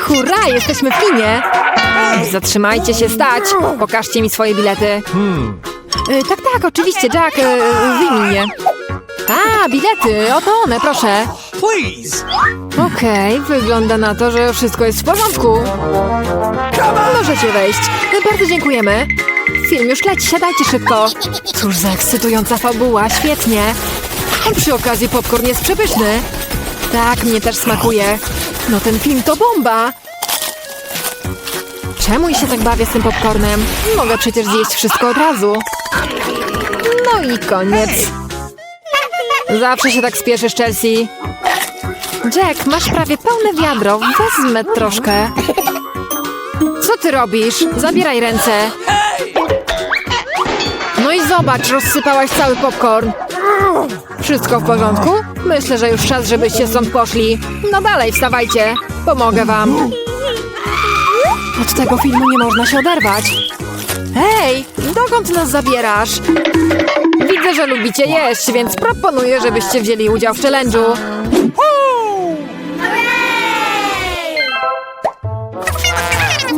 Hurra, jesteśmy w kinie! Zatrzymajcie się, stać! Pokażcie mi swoje bilety. E, tak, tak, oczywiście, Jack, e, wyjmij je. A, bilety, oto one, proszę. Please! Okej, wygląda na to, że wszystko jest w porządku. Możecie wejść. E, Bardzo dziękujemy. Film już leci, siadajcie szybko. Cóż za ekscytująca fabuła, świetnie. A przy okazji popcorn jest przepyszny. Tak, mnie też smakuje. No ten film to bomba. Czemu się tak bawię z tym popcornem? Mogę przecież zjeść wszystko od razu. No i koniec. Zawsze się tak spieszysz, Chelsea. Jack, masz prawie pełne wiadro. Wezmę troszkę. Co ty robisz? Zabieraj ręce. No i zobacz, rozsypałaś cały popcorn. Wszystko w porządku? Myślę, że już czas, żebyście stąd poszli. No dalej, wstawajcie. Pomogę wam. Od tego filmu nie można się oderwać. Hej, dokąd nas zabierasz? Widzę, że lubicie jeść, więc proponuję, żebyście wzięli udział w challenge'u.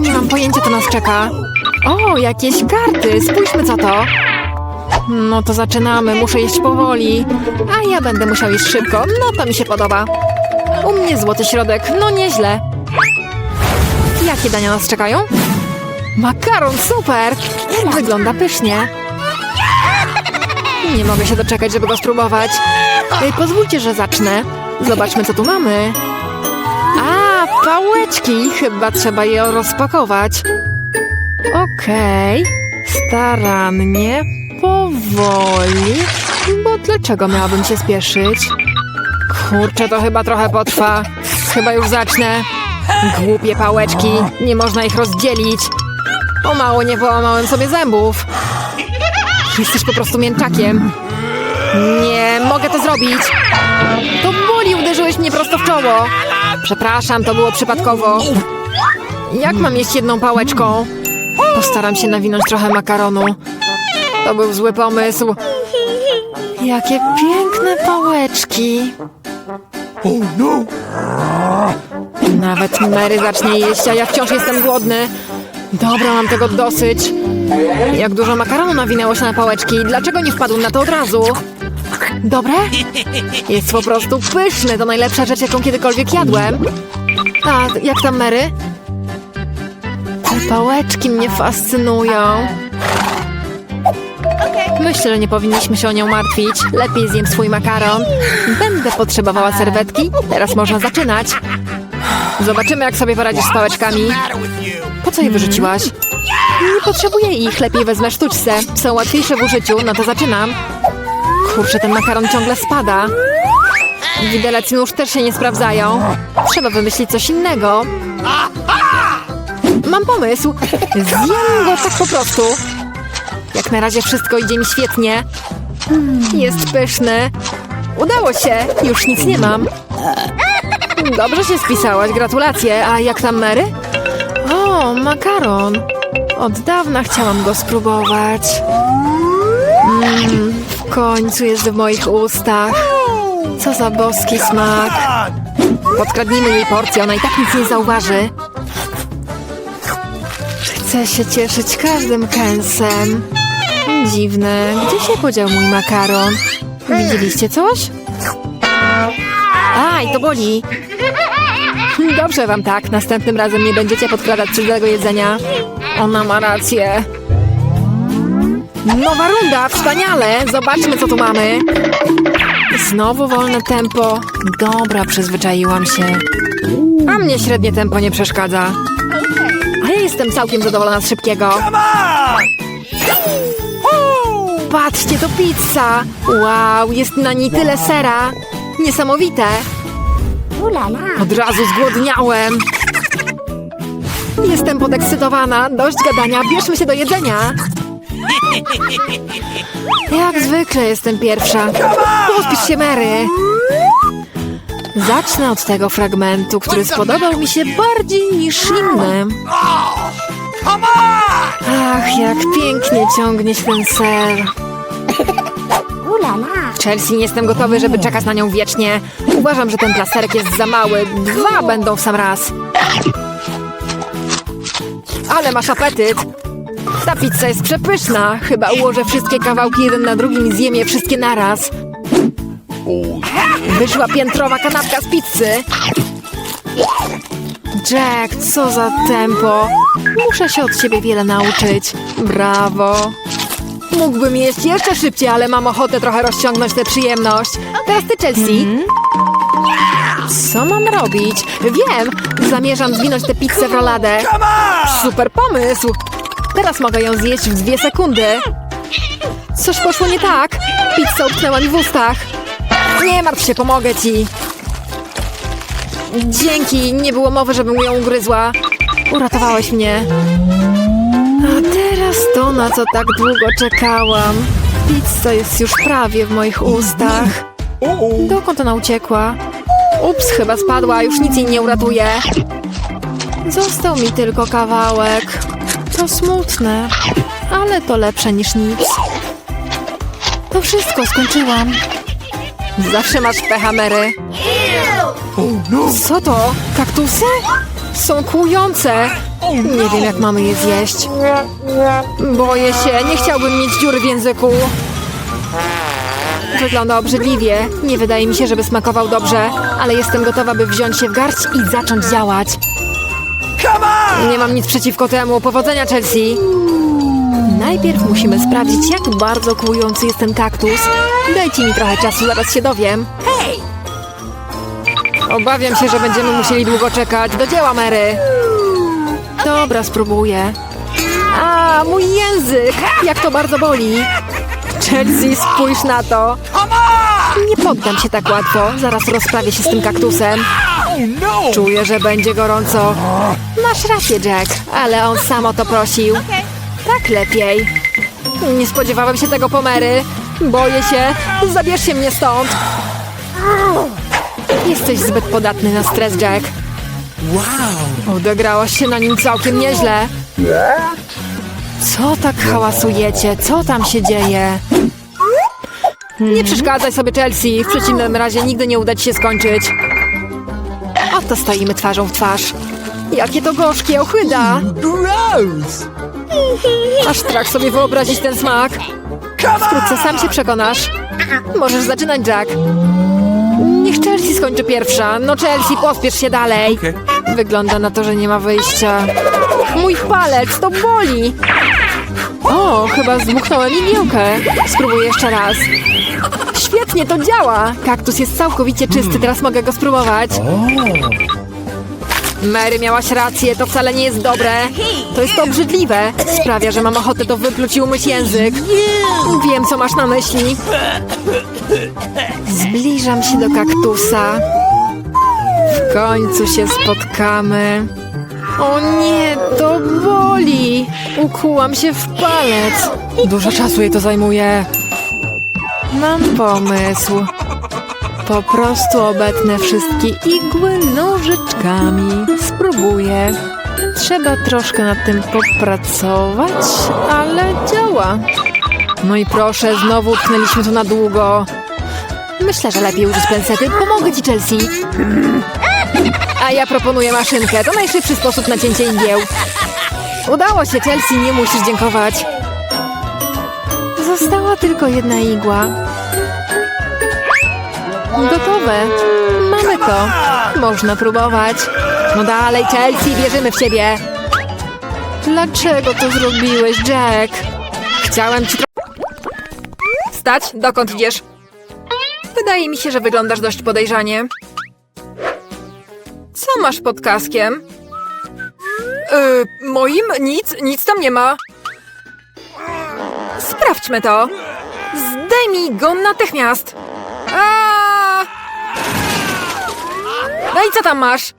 Nie mam pojęcia, co nas czeka. O, jakieś karty. Spójrzmy, co to. No to zaczynamy. Muszę jeść powoli. A ja będę musiał jeść szybko. No to mi się podoba. U mnie złoty środek. No nieźle. Jakie dania nas czekają? Makaron, super! Wygląda pysznie. Nie mogę się doczekać, żeby go spróbować. Ej, pozwólcie, że zacznę. Zobaczmy, co tu mamy. A, pałeczki. Chyba trzeba je rozpakować. Okej. Starannie, powoli. Bo dlaczego miałabym się spieszyć? Kurczę, to chyba trochę potrwa. Chyba już zacznę. Głupie pałeczki. Nie można ich rozdzielić. O mało nie połamałem sobie zębów. Jesteś po prostu mięczakiem. Nie, mogę to zrobić. To boli, uderzyłeś mnie prosto w czoło. Przepraszam, to było przypadkowo. Jak mam jeść jedną pałeczką? Postaram się nawinąć trochę makaronu. To był zły pomysł. Jakie piękne pałeczki. Oh no! Nawet Mary zacznie jeść, a ja wciąż jestem głodny. Dobra, mam tego dosyć. Jak dużo makaronu nawinęło się na pałeczki. Dlaczego nie wpadłem na to od razu? Dobre? Jest po prostu pyszny. To najlepsza rzecz, jaką kiedykolwiek jadłem. A jak tam Mary? Te pałeczki mnie fascynują. Myślę, że nie powinniśmy się o nią martwić. Lepiej zjem swój makaron. Będę potrzebowała serwetki. Teraz można zaczynać. Zobaczymy, jak sobie poradzisz z pałeczkami. Po co je wyrzuciłaś? Nie potrzebuję ich, lepiej wezmę sztuczce. Są łatwiejsze w użyciu, no to zaczynam. Kurczę, ten makaron ciągle spada. Widelec nóż też się nie sprawdzają. Trzeba wymyślić coś innego. Mam pomysł. Zjem go tak po prostu. Jak na razie wszystko idzie mi świetnie. Jest pyszny. Udało się. Już nic nie mam. Dobrze się spisałaś, gratulacje. A jak tam Mary? O, makaron. Od dawna chciałam go spróbować. Mmm, w końcu jest w moich ustach. Co za boski smak. Podkradnijmy jej porcję, ona i tak nic nie zauważy. Chcę się cieszyć każdym kęsem. Dziwne, gdzie się podział mój makaron? Widzieliście coś? Aj, to boli. Dobrze wam tak, następnym razem nie będziecie podkradać cudzego jedzenia. Ona ma rację. Nowa runda, wspaniale! Zobaczmy, co tu mamy. Znowu wolne tempo. Dobra, przyzwyczaiłam się. A mnie średnie tempo nie przeszkadza. A ja jestem całkiem zadowolona z szybkiego. Patrzcie, to pizza! Wow, jest na niej tyle sera. Niesamowite. Od razu zgłodniałem. Jestem podekscytowana. Dość gadania, bierzmy się do jedzenia. Jak zwykle jestem pierwsza. Pospisz się, Mary. Zacznę od tego fragmentu, który spodobał mi się bardziej niż inny. Come on! Ach, jak pięknie ciągnie się ten ser. Chelsea, nie jestem gotowy, żeby czekać na nią wiecznie. Uważam, że ten plasterek jest za mały. Dwa będą w sam raz. Ale masz apetyt. Ta pizza jest przepyszna. Chyba ułożę wszystkie kawałki jeden na drugim i zjem je wszystkie naraz. Wyszła piętrowa kanapka z pizzy. Jack, co za tempo. Muszę się od ciebie wiele nauczyć. Brawo. Mógłbym jeść jeszcze szybciej, ale mam ochotę trochę rozciągnąć tę przyjemność. Teraz ty, Chelsea. Co mam robić? Wiem! Zamierzam zwinąć tę pizzę w roladę. Super pomysł! Teraz mogę ją zjeść w dwie sekundy. Coś poszło nie tak. Pizza utknęła mi w ustach. Nie martw się, pomogę ci. Dzięki, nie było mowy, żebym ją ugryzła. Uratowałeś mnie. A teraz to, na co tak długo czekałam. Pizza jest już prawie w moich ustach. Dokąd ona uciekła? Ups, chyba spadła, już nic jej nie uratuje. Został mi tylko kawałek. To smutne, ale to lepsze niż nic. To wszystko, skończyłam. Zawsze masz pecha, Mary. Co to? Kaktusy? Są kłujące. Nie wiem, jak mamy je zjeść. Boję się, nie chciałbym mieć dziury w języku. Wygląda obrzydliwie. Nie wydaje mi się, żeby smakował dobrze, ale jestem gotowa, by wziąć się w garść i zacząć działać. Nie mam nic przeciwko temu. Powodzenia, Chelsea! Najpierw musimy sprawdzić, jak bardzo kłujący jest ten kaktus. Dajcie mi trochę czasu, zaraz się dowiem. Obawiam się, że będziemy musieli długo czekać. Do dzieła, Mary! Dobra, spróbuję. A, mój język! Jak to bardzo boli! Chelsea, spójrz na to! Nie poddam się tak łatwo. Zaraz rozprawię się z tym kaktusem. Czuję, że będzie gorąco. Masz rację, Jack, ale on sam o to prosił. Tak lepiej. Nie spodziewałem się tego pomery. Boję się. Zabierzcie mnie stąd. Jesteś zbyt podatny na stres, Jack. Wow! Odegrałaś się na nim całkiem nieźle. Co tak hałasujecie? Co tam się dzieje? Nie przeszkadzaj sobie, Chelsea. W przeciwnym razie nigdy nie uda ci się skończyć. Oto stoimy twarzą w twarz. Jakie to gorzkie, ochyda! Gross! Aż strach sobie wyobrazić ten smak. Wkrótce sam się przekonasz. Możesz zaczynać, Jack. Chelsea skończy pierwsza. No Chelsea, pospiesz się dalej. Okej. Wygląda na to, że nie ma wyjścia. Mój palec, to boli! O, chyba zmuchnąłem igiełkę. Spróbuję jeszcze raz. Świetnie, to działa! Kaktus jest całkowicie czysty, teraz mogę go spróbować. Mary, miałaś rację, to wcale nie jest dobre. To jest obrzydliwe. Sprawia, że mam ochotę to wypluć i umyć język. Wiem, co masz na myśli. Zbliżam się do kaktusa. W końcu się spotkamy. O nie, to boli! Ukułam się w palec. Dużo czasu jej to zajmuje. Mam pomysł. Po prostu obetnę wszystkie igły nożyczkami. Spróbuję. Trzeba troszkę nad tym popracować, ale działa. No i proszę, znowu utknęliśmy tu na długo. Myślę, że lepiej użyć pensety. Pomogę ci, Chelsea. A ja proponuję maszynkę. To najszybszy sposób na cięcie igieł. Udało się, Chelsea, nie musisz dziękować. Została tylko jedna igła. Gotowe. Mamy to. Można próbować. No dalej, Chelsea, wierzymy w ciebie. Dlaczego to zrobiłeś, Jack? Chciałem ci... Stać? Dokąd idziesz? Wydaje mi się, że wyglądasz dość podejrzanie. Co masz pod kaskiem? Yy, moim? Nic, nic tam nie ma. Sprawdźmy to. Zdejmij go natychmiast. No i co tam masz?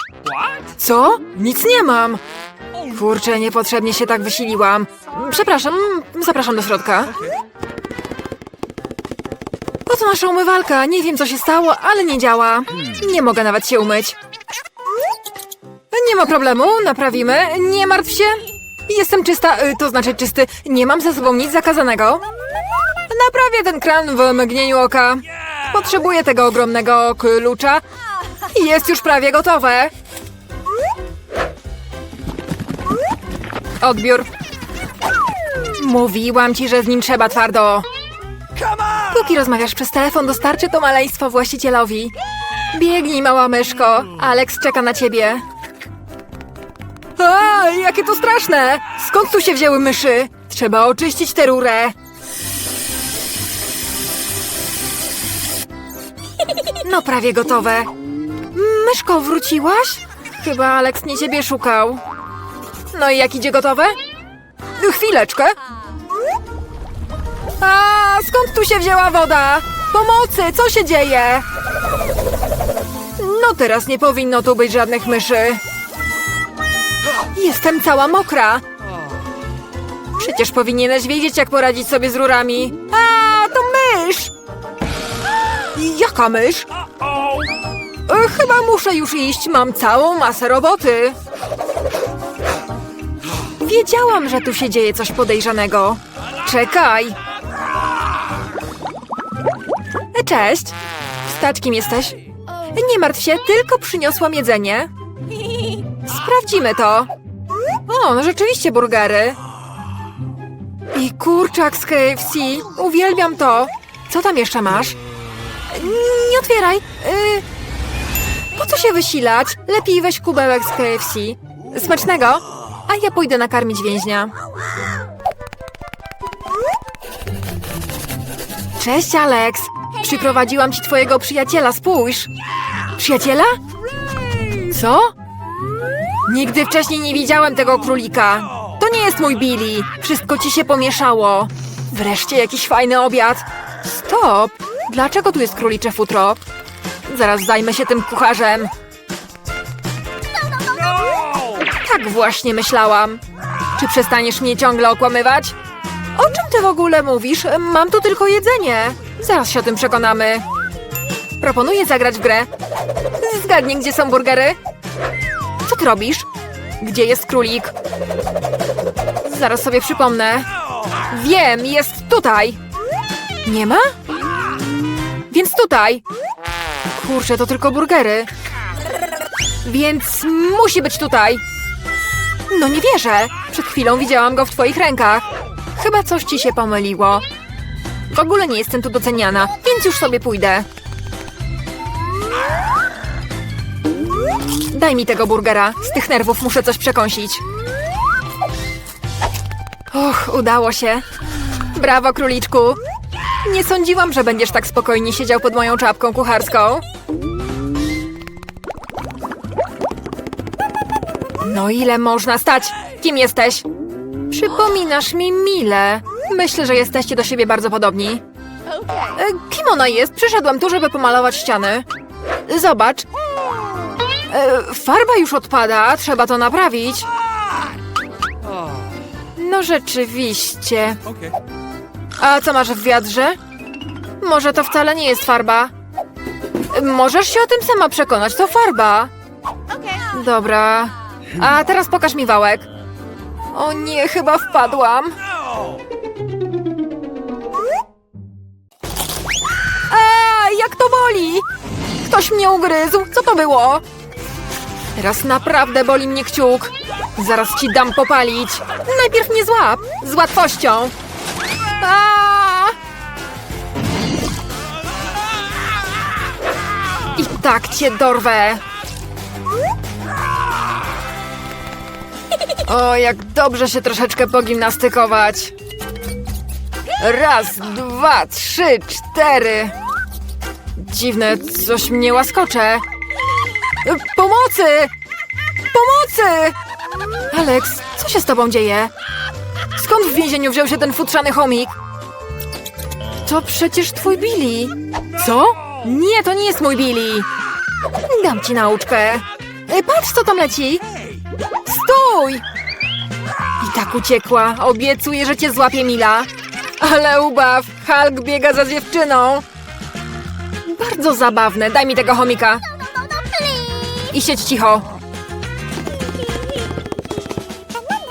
Co? Nic nie mam. Kurczę, niepotrzebnie się tak wysiliłam. Przepraszam, zapraszam do środka. Oto nasza umywalka. Nie wiem, co się stało, ale nie działa. Nie mogę nawet się umyć. Nie ma problemu, naprawimy. Nie martw się. Jestem czysta, y, to znaczy czysty. Nie mam ze sobą nic zakazanego. Naprawię ten kran w mgnieniu oka. Potrzebuję tego ogromnego klucza. Jest już prawie gotowe. Odbiór. Mówiłam ci, że z nim trzeba twardo. Póki rozmawiasz przez telefon, dostarczy to maleństwo właścicielowi. Biegnij, mała myszko. Alex czeka na ciebie. A, jakie to straszne! Skąd tu się wzięły myszy? Trzeba oczyścić tę rurę. No prawie gotowe. Myszko, wróciłaś? Chyba Alex nie ciebie szukał. No i jak idzie gotowe? Chwileczkę. A, skąd tu się wzięła woda? Pomocy, co się dzieje? No teraz nie powinno tu być żadnych myszy. Jestem cała mokra. Przecież powinieneś wiedzieć, jak poradzić sobie z rurami. A, to mysz! Jaka mysz? E, Chyba muszę już iść, mam całą masę roboty. Wiedziałam, że tu się dzieje coś podejrzanego. Czekaj. E, Cześć. Wstać, kim jesteś? Nie martw się, tylko przyniosłam jedzenie. Sprawdzimy to. O, no rzeczywiście burgery. I kurczak z KFC. Uwielbiam to. Co tam jeszcze masz? Nie otwieraj. Y, po co się wysilać? Lepiej weź kubełek z KFC. Smacznego. A ja pójdę nakarmić więźnia. Cześć, Alex. Przyprowadziłam ci twojego przyjaciela, spójrz. Przyjaciela? Co? Nigdy wcześniej nie widziałem tego królika. To nie jest mój Billy. Wszystko ci się pomieszało. Wreszcie jakiś fajny obiad. Stop! Dlaczego tu jest królicze futro? Zaraz zajmę się tym kucharzem. Tak właśnie myślałam. Czy przestaniesz mnie ciągle okłamywać? O czym ty w ogóle mówisz? Mam tu tylko jedzenie. Zaraz się o tym przekonamy. Proponuję zagrać w grę. Zgadnij, gdzie są burgery. Co ty robisz? Gdzie jest królik? Zaraz sobie przypomnę. Wiem, jest tutaj. Nie ma? Więc tutaj. Kurczę, to tylko burgery. Więc musi być tutaj. No nie wierzę. Przed chwilą widziałam go w twoich rękach. Chyba coś ci się pomyliło. W ogóle nie jestem tu doceniana, więc już sobie pójdę. Daj mi tego burgera. Z tych nerwów muszę coś przekąsić. Och, udało się. Brawo, króliczku. Nie sądziłam, że będziesz tak spokojnie siedział pod moją czapką kucharską. No ile można stać? Kim jesteś? Przypominasz mi Milę. Myślę, że jesteście do siebie bardzo podobni. E, Kim ona jest? Przyszedłem tu, żeby pomalować ściany. Zobacz. E, farba już odpada, trzeba to naprawić. No rzeczywiście. A co masz w wiadrze? Może to wcale nie jest farba. Możesz się o tym sama przekonać, to farba. Dobra. A teraz pokaż mi wałek. O nie, chyba wpadłam. A, jak to boli! Ktoś mnie ugryzł. Co to było? Teraz naprawdę boli mnie kciuk. Zaraz ci dam popalić. Najpierw mnie złap. Z łatwością. A! I tak cię dorwę. O, jak dobrze się troszeczkę pogimnastykować. Raz, dwa, trzy, cztery. Dziwne, coś mnie łaskocze. Pomocy! Pomocy! Alex, co się z tobą dzieje? Skąd w więzieniu wziął się ten futrzany chomik? To przecież twój Billy. Co? Nie, to nie jest mój Billy. Dam ci nauczkę. Patrz, co tam leci. Stój! I tak uciekła. Obiecuję, że cię złapie Mila. Ale ubaw, Hulk biega za dziewczyną. Bardzo zabawne. Daj mi tego chomika. I siedź cicho.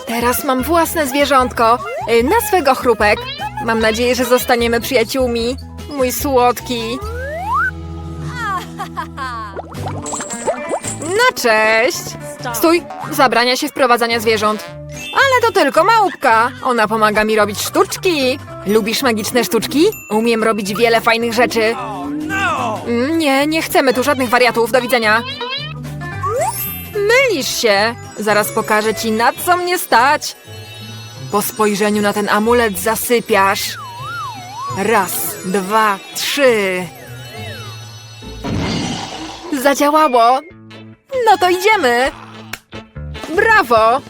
Teraz mam własne zwierzątko. y, Na swego chrupek. Mam nadzieję, że zostaniemy przyjaciółmi. Mój słodki. No cześć! Stój! Zabrania się wprowadzania zwierząt. Ale to tylko małpka. Ona pomaga mi robić sztuczki. Lubisz magiczne sztuczki? Umiem robić wiele fajnych rzeczy. Mm, Nie, nie chcemy tu żadnych wariatów. Do widzenia. Mylisz się. Zaraz pokażę ci, na co mnie stać. Po spojrzeniu na ten amulet zasypiasz. Raz, dwa, trzy. Zadziałało. No to idziemy. Brawo.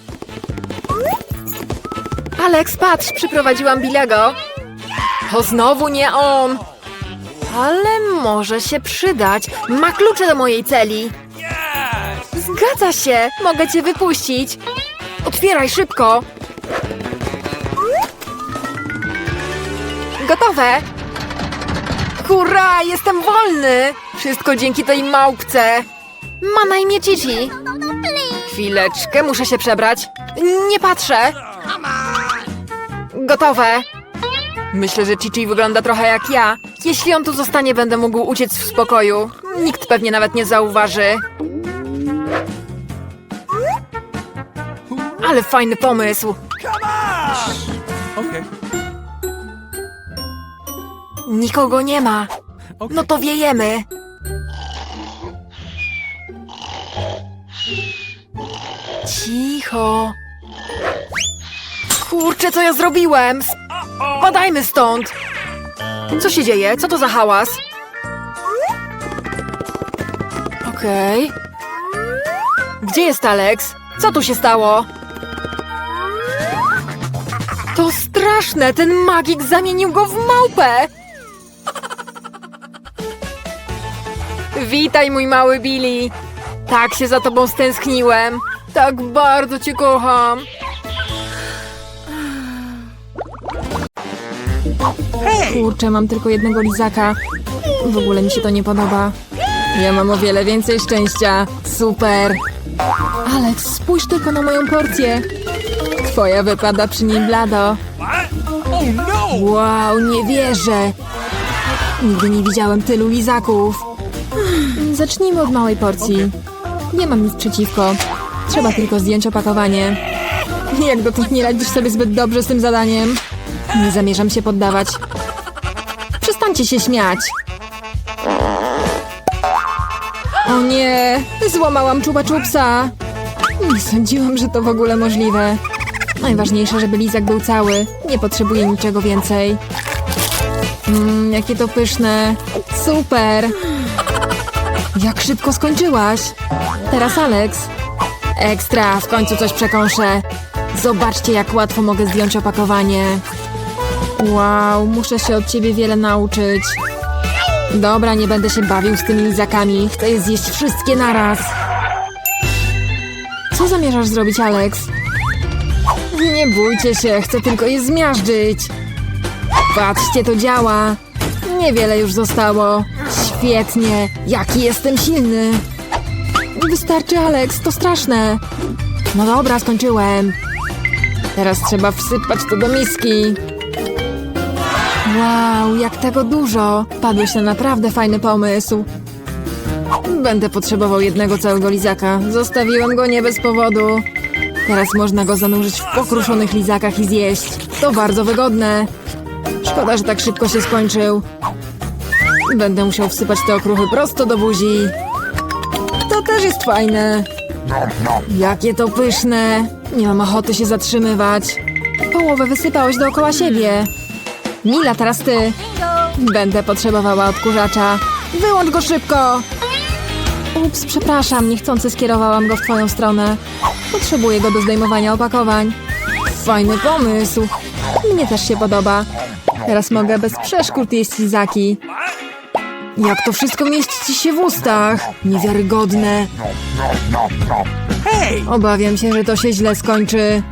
Alex, patrz, przyprowadziłam Bilego. To znowu nie on. Ale może się przydać. Ma klucze do mojej celi. Zgadza się. Mogę cię wypuścić. Otwieraj szybko. Gotowe. Hurra, jestem wolny. Wszystko dzięki tej małpce. Ma na imię Cici. Chwileczkę, muszę się przebrać. Nie patrzę. Gotowe. Myślę, że Cici wygląda trochę jak ja. Jeśli on tu zostanie, będę mógł uciec w spokoju. Nikt pewnie nawet nie zauważy. Ale fajny pomysł. Nikogo nie ma. No to wiejemy. Cicho. Kurczę, co ja zrobiłem? Spadajmy stąd. Co się dzieje? Co to za hałas? Okej. Gdzie jest Alex? Co tu się stało? To straszne! Ten magik zamienił go w małpę! Witaj, mój mały Billy! Tak się za tobą stęskniłem! Tak bardzo cię kocham! Kurczę, mam tylko jednego lizaka. W ogóle mi się to nie podoba. Ja mam o wiele więcej szczęścia. Super! Alex, spójrz tylko na moją porcję. Twoja wypada przy niej blado. Oh no! Wow, nie wierzę! Nigdy nie widziałem tylu lizaków. Zacznijmy od małej porcji. Nie mam nic przeciwko. Trzeba tylko zdjąć opakowanie. Jak dotąd nie radzisz sobie zbyt dobrze z tym zadaniem? Nie zamierzam się poddawać. Przestańcie się śmiać. O nie, złamałam czuba czupsa. Nie sądziłam, że to w ogóle możliwe. Najważniejsze, żeby lizak był cały. Nie potrzebuję niczego więcej. Mmm, jakie to pyszne. Super. Jak szybko skończyłaś. Teraz Alex. Ekstra, w końcu coś przekąszę. Zobaczcie, jak łatwo mogę zdjąć opakowanie. Wow, muszę się od ciebie wiele nauczyć. Dobra, nie będę się bawił z tymi lizakami. Chcę je zjeść wszystkie naraz. Co zamierzasz zrobić, Alex? Nie bójcie się, chcę tylko je zmiażdżyć. Patrzcie, to działa. Niewiele już zostało. Świetnie, jaki jestem silny. Wystarczy, Alex, to straszne. No dobra, skończyłem. Teraz trzeba wsypać to do miski. Wow, jak tego dużo. Padłeś na naprawdę fajny pomysł. Będę potrzebował jednego całego lizaka. Zostawiłem go nie bez powodu. Teraz można go zanurzyć w pokruszonych lizakach i zjeść. To bardzo wygodne. Szkoda, że tak szybko się skończył. Będę musiał wsypać te okruchy prosto do buzi. To też jest fajne. Jakie to pyszne. Nie mam ochoty się zatrzymywać. Połowę wysypałeś dookoła siebie. Mila, teraz ty. Będę potrzebowała odkurzacza. Wyłącz go szybko! Ups, przepraszam, niechcący skierowałam go w twoją stronę. Potrzebuję go do zdejmowania opakowań. Fajny pomysł. Mnie też się podoba. Teraz mogę bez przeszkód jeść lizaki. Jak to wszystko mieści się w ustach? Niewiarygodne. Obawiam się, że to się źle skończy.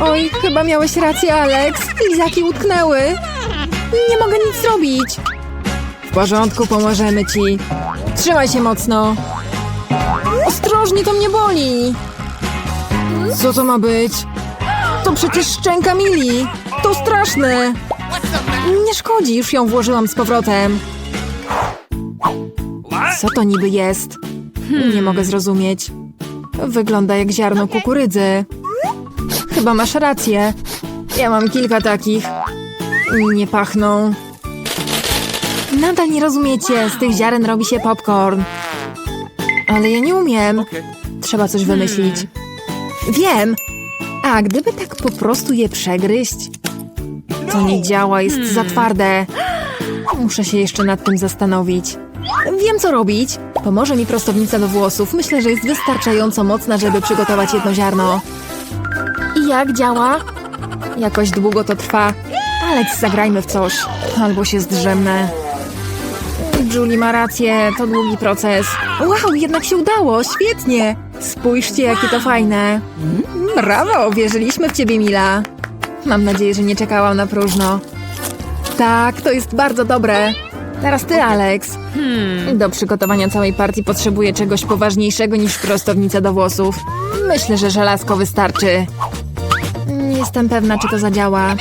Oj, chyba miałeś rację, Alex. Lizaki utknęły. Nie mogę nic zrobić. W porządku, pomożemy ci. Trzymaj się mocno. Ostrożnie, to mnie boli. Co to ma być? To przecież szczęka Mili! To straszne! Nie szkodzi, już ją włożyłam z powrotem. Co to niby jest? Nie mogę zrozumieć. Wygląda jak ziarno kukurydzy. Chyba masz rację. Ja mam kilka takich. Nie pachną. Nadal nie rozumiecie, z tych ziaren robi się popcorn. Ale ja nie umiem. Trzeba coś wymyślić. Wiem! A gdyby tak po prostu je przegryźć? To nie działa, jest za twarde. Muszę się jeszcze nad tym zastanowić. Wiem, co robić. Pomoże mi prostownica do włosów. Myślę, że jest wystarczająco mocna, żeby przygotować jedno ziarno. Jak działa? Jakoś długo to trwa. Alex, zagrajmy w coś. Albo się zdrzemnę. Julie ma rację, to długi proces. Wow, jednak się udało, świetnie. Spójrzcie, jakie to fajne. Brawo, wierzyliśmy w ciebie, Mila. Mam nadzieję, że nie czekałam na próżno. Tak, to jest bardzo dobre. Teraz ty, Alex. Do przygotowania całej partii potrzebuję czegoś poważniejszego niż prostownica do włosów. Myślę, że żelazko wystarczy. Jestem pewna, czy to zadziała.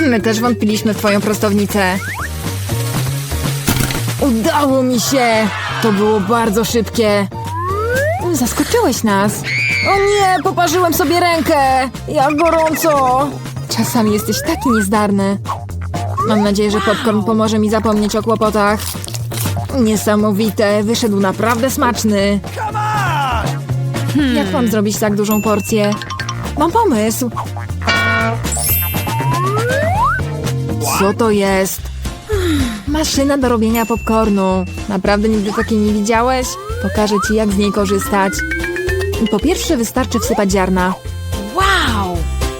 My też wątpiliśmy w twoją prostownicę. Udało mi się! To było bardzo szybkie. Zaskoczyłeś nas. O nie, poparzyłem sobie rękę! Jak gorąco! Czasami jesteś taki niezdarny. Mam nadzieję, że popcorn pomoże mi zapomnieć o kłopotach. Niesamowite, wyszedł naprawdę smaczny. Jak mam zrobić tak dużą porcję? Mam pomysł. Co to jest? Maszyna do robienia popcornu. Naprawdę nigdy takiej nie widziałeś? Pokażę ci, jak z niej korzystać. Po pierwsze wystarczy wsypać ziarna. Wow!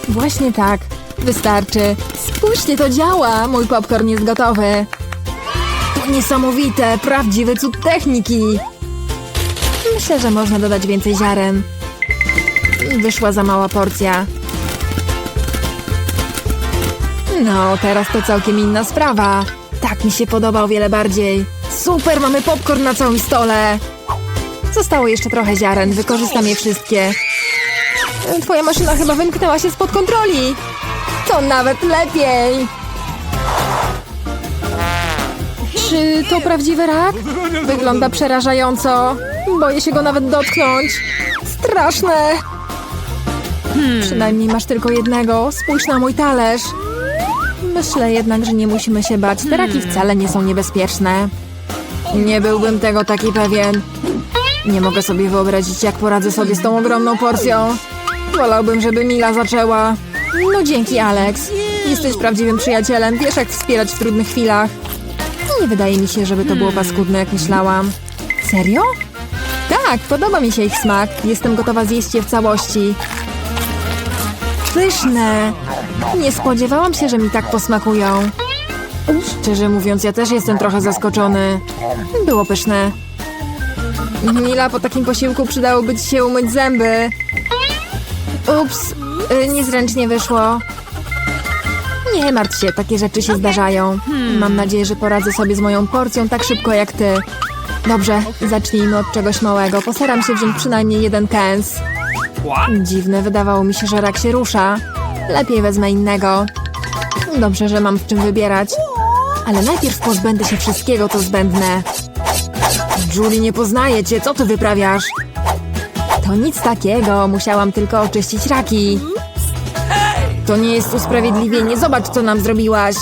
Właśnie tak. Wystarczy. Spójrzcie, to działa! Mój popcorn jest gotowy. To niesamowite, prawdziwy cud techniki. Myślę, że można dodać więcej ziaren. Wyszła za mała porcja. No, teraz to całkiem inna sprawa. Tak mi się podoba o wiele bardziej. Super, mamy popcorn na całym stole. Zostało jeszcze trochę ziaren, wykorzystam je wszystkie. Twoja maszyna chyba wymknęła się spod kontroli. To nawet lepiej. Czy to prawdziwy rak? Wygląda przerażająco. Boję się go nawet dotknąć. Straszne. Przynajmniej masz tylko jednego. Spójrz na mój talerz. Myślę jednak, że nie musimy się bać. Te raki wcale nie są niebezpieczne. Nie byłbym tego taki pewien. Nie mogę sobie wyobrazić, jak poradzę sobie z tą ogromną porcją. Wolałbym, żeby Mila zaczęła. No dzięki, Alex. Jesteś prawdziwym przyjacielem. Wiesz, jak wspierać w trudnych chwilach. Nie wydaje mi się, żeby to było paskudne, jak myślałam. Serio? Tak, podoba mi się ich smak. Jestem gotowa zjeść je w całości. Pyszne! Nie spodziewałam się, że mi tak posmakują. Szczerze mówiąc, ja też jestem trochę zaskoczony. Było pyszne. Mila, po takim posiłku przydałoby ci się umyć zęby. Ups, y, niezręcznie wyszło. Nie martw się, takie rzeczy się zdarzają. Mam nadzieję, że poradzę sobie z moją porcją tak szybko jak ty. Dobrze, zacznijmy od czegoś małego. Postaram się wziąć przynajmniej jeden kęs. Dziwne, wydawało mi się, że rak się rusza. Lepiej wezmę innego. Dobrze, że mam w czym wybierać. Ale najpierw pozbędę się wszystkiego, to zbędne. Julie, nie poznaję cię, co ty wyprawiasz? To nic takiego, musiałam tylko oczyścić raki. To nie jest usprawiedliwienie, zobacz, co nam zrobiłaś.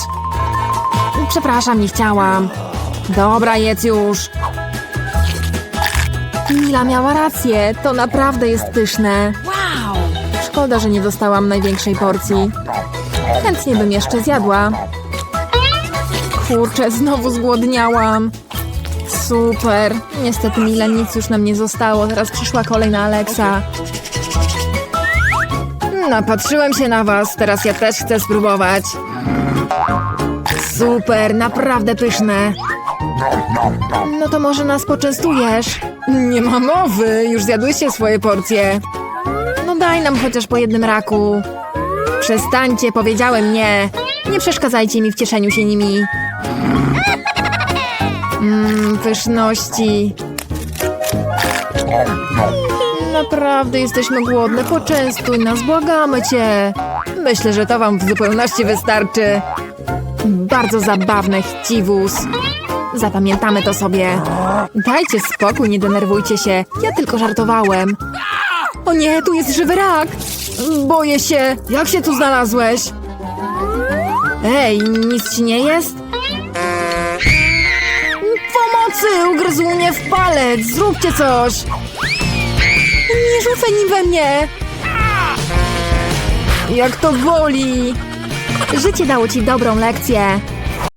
Przepraszam, nie chciałam. Dobra, jedz już. Mila miała rację, to naprawdę jest pyszne. Wow! Szkoda, że nie dostałam największej porcji. Chętnie bym jeszcze zjadła. Kurczę, znowu zgłodniałam. Super. Niestety Mila nic już nam nie zostało. Teraz przyszła kolej na Alexa. Napatrzyłem się na was. Teraz ja też chcę spróbować. Super, naprawdę pyszne. No to może nas poczęstujesz? Nie ma mowy. Już zjadłyście swoje porcje. No daj nam chociaż po jednym raku. Przestańcie, powiedziałem nie. Nie przeszkadzajcie mi w cieszeniu się nimi. Mmm, pyszności. Naprawdę jesteśmy głodne, poczęstuj nas, błagamy cię. Myślę, że to wam w zupełności wystarczy. Bardzo zabawne, chciwus. Zapamiętamy to sobie. Dajcie spokój, nie denerwujcie się. Ja tylko żartowałem. O nie, tu jest żywy rak! Boję się. Jak się tu znalazłeś? Ej, nic ci nie jest? Pomocy! Ugryzł mnie w palec! Zróbcie coś! Nie rzucaj nim we mnie! Jak to boli! Życie dało ci dobrą lekcję.